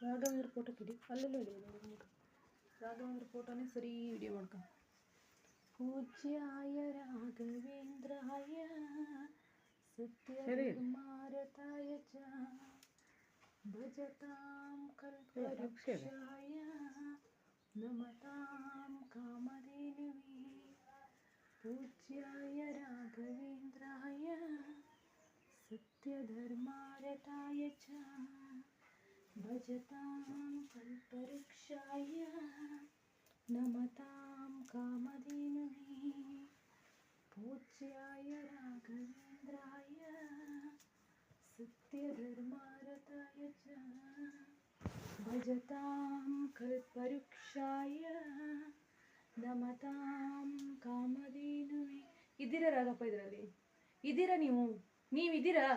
ರಾಘವೇಂದ್ರ ಫೋಟೋಕ್ಕೆ ಇಡಿ ಅಲ್ಲೆಲ್ಲ ಇಡಿ ರಾಘವೇಂದ್ರ ಫೋಟೋನೇ ಸರಿ ವಿಡಿಯೋ ಮಾಡ್ಕೊ ಪೂಜ್ಯಾಯ ರಾಘವೇಂದ್ರಾಯ സത്യകുമാരതായ ഭജതാം കൽപവൃക്ഷായ നമതാം കാമധേനുവേ. പൂജ്യായ രാഘവേന്ദ്രായ സത്യധർമാരതായ ച भजतां कल्पवृक्षाय नमतां कामधेनुवे पूज्याय राघवेन्द्राय सत्यधर्मारताय च भजतां कल्पवृक्षाय ನಮತಾಂ ಕಾಮಧೇನುವೆ ಇದ್ದೀರಾ ರಾಘಪ್ಪ ಇದರಲ್ಲಿ ಇದ್ದೀರಾ ನೀವು ನೀವಿದ್ದೀರಾ